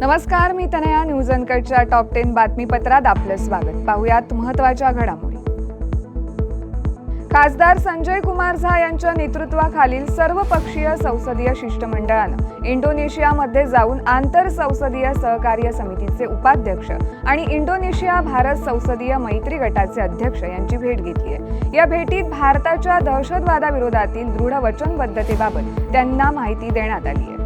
नमस्कार मी तनया. न्यूज अनकटच्या टॉप टेन बातमीपत्रात आपलं स्वागत. पाहुयात महत्त्वाच्या घडामोडी. खासदार संजय कुमार झा यांच्या नेतृत्वाखालील सर्वपक्षीय संसदीय शिष्टमंडळानं इंडोनेशियामध्ये जाऊन आंतर संसदीय सहकार्य समितीचे उपाध्यक्ष आणि इंडोनेशिया भारत संसदीय मैत्री गटाचे अध्यक्ष यांची भेट घेतली आहे. या भेटीत भारताच्या दहशतवादाविरोधातील दृढ वचनबद्धतेबाबत त्यांना माहिती देण्यात आली आहे.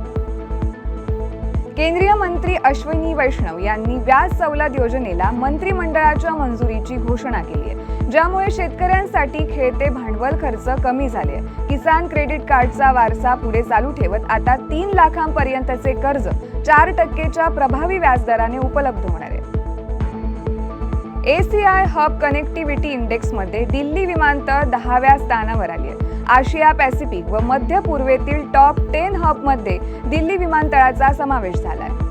केंद्रीय मंत्री अश्विनी वैष्णव यांनी व्याज सवलत योजनेला मंत्रिमंडळाच्या मंजुरीची घोषणा केली आहे ज्यामुळे शेतकऱ्यांसाठी खेळते भांडवल खर्च कमी झाले किसान क्रेडिट कार्डचा वारसा पुढे चालू ठेवत आता तीन लाखांपर्यंतचे कर्ज चार टक्केच्या प्रभावी व्याजदराने उपलब्ध होणार A C I hub connectivity इंडेक्समध्ये Delhi विमानतळ दहाव्या स्थानावर आली आहे आशिया पॅसिफिक व मध्य पूर्वेतील टॉप टेन हबमध्ये दिल्ली विमानतळाचा समावेश झाला आहे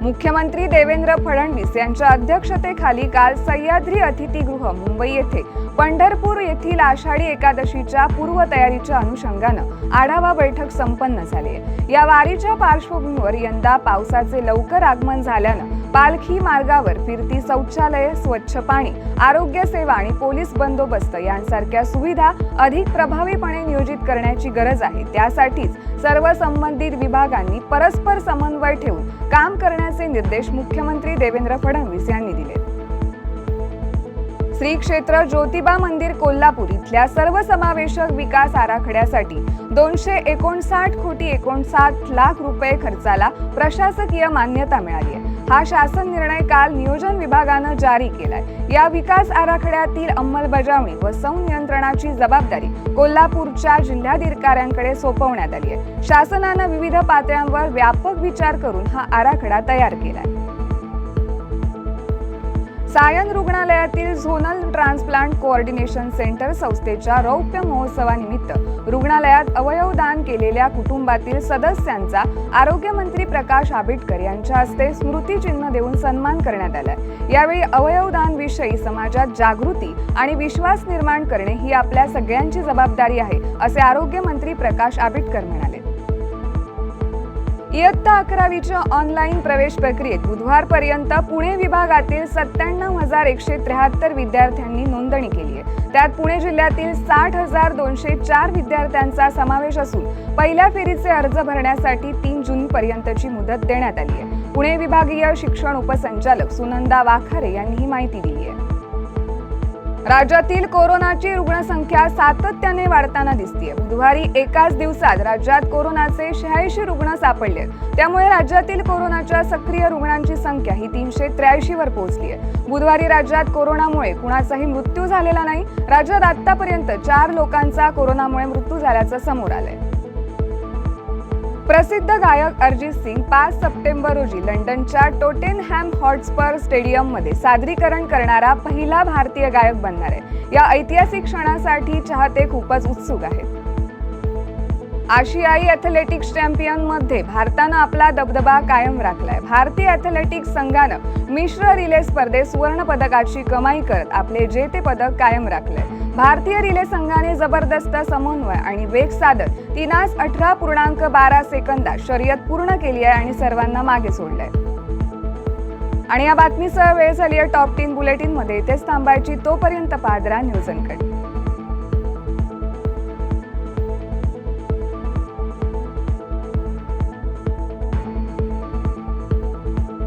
मुख्यमंत्री देवेंद्र फडणवीस यांच्या अध्यक्षतेखाली काल सह्याद्री अतिथीगृह मुंबई येथे पंढरपूर येथील आषाढी एकादशीच्या पूर्वतयारीच्या अनुषंगानं आढावा बैठक संपन्न झाली आहे. या वारीच्या पार्श्वभूमीवर यंदा पावसाचे लवकर आगमन झाल्यानं पालखी मार्गावर फिरती शौचालये स्वच्छ पाणी आरोग्य सेवा आणि पोलीस बंदोबस्त यांसारख्या सुविधा अधिक प्रभावीपणे नियोजित करण्याची गरज आहे. त्यासाठीच सर्व संबंधित विभागांनी परस्पर समन्वय ठेवून काम करण्याचे निर्देश मुख्यमंत्री देवेंद्र फडणवीस यांनी दिले. श्री क्षेत्र ज्योतिबा मंदिर कोल्हापूर इथल्या सर्वसमावेशक विकास आराखड्यासाठी दोनशे एकोणसाठ कोटी एकोणसाठ लाख रुपये खर्चाला प्रशासकीय मान्यता मिळाली आहे. हा शासन निर्णय काल नियोजन विभागानं जारी केलाय. या विकास आराखड्यातील अंमलबजावणी व संनियंत्रणाची जबाबदारी कोल्हापूरच्या जिल्हाधिकाऱ्यांकडे सोपवण्यात आली आहे. शासनानं विविध पातळ्यांवर व्यापक विचार करून हा आराखडा तयार केलाय. सायन रुग्णालयातील झोनल ट्रान्सप्लांट कोऑर्डिनेशन सेंटर संस्थेच्या रौप्य महोत्सवानिमित्त रुग्णालयात अवयवदान केलेल्या कुटुंबातील सदस्यांचा आरोग्यमंत्री प्रकाश आंबेडकर यांच्या हस्ते स्मृतिचिन्ह देऊन सन्मान करण्यात आला. यावेळी अवयवदान विषयी समाजात जागृती आणि विश्वास निर्माण करणे ही आपल्या सगळ्यांची जबाबदारी आहे असे आरोग्यमंत्री प्रकाश आंबेडकर म्हणाले. इयत्ता अकरावीच्या ऑनलाईन प्रवेश प्रक्रियेत बुधवारपर्यंत पुणे विभागातील सत्त्याण्णव हजार एकशे त्र्याहत्तर विद्यार्थ्यांनी नोंदणी केली आहे. त्यात पुणे जिल्ह्यातील साठ हजार दोनशे चार विद्यार्थ्यांचा समावेश असून पहिल्या फेरीचे अर्ज भरण्यासाठी तीन जून पर्यंतची मुदत देण्यात आली आहे. पुणे विभागीय शिक्षण उपसंचालक सुनंदा वाखारे यांनी ही माहिती दिली आहे. राज्यातील कोरोनाची रुग्णसंख्या सातत्याने वाढताना दिसतीय. बुधवारी एकाच दिवसात राज्यात कोरोनाचे शहाऐंशी रुग्ण सापडले त्यामुळे राज्यातील कोरोनाच्या सक्रिय रुग्णांची संख्या ही तीनशे त्र्याऐंशी वर पोहोचली आहे. बुधवारी राज्यात कोरोनामुळे कुणाचाही मृत्यू झालेला नाही. राज्यात आतापर्यंत चार लोकांचा कोरोनामुळे मृत्यू झाल्याचं समोर आलंय. प्रसिद्ध गायक अरिजित सिंग पाच सप्टेंबर रोजी लंडनच्या टोटेनहॅम हॉटस्पर स्टेडियममध्ये सादरीकरण करणारा पहिला भारतीय गायक बनणार आहे. या ऐतिहासिक क्षणासाठी चाहते खूपच उत्सुक आहेत. आशियाई ॲथलेटिक्स चॅम्पियनमध्ये भारतानं आपला दबदबा कायम राखलाय. भारतीय ॲथलेटिक्स संघानं मिश्र रिले स्पर्धेत सुवर्ण पदकाची कमाई करत आपले जेते पदक कायम राखलंय. भारतीय रिले संघाने जबरदस्त समन्वय आणि वेग साधत तिनास अठरा पूर्णांक बारा सेकंदात शर्यत पूर्ण केली आहे आणि सर्वांना मागे सोडलंय. आणि या बातमीसह वेळ झाली आहे टॉप टेन बुलेटिनमध्ये इथेच थांबायची तोपर्यंत पादरा न्यूज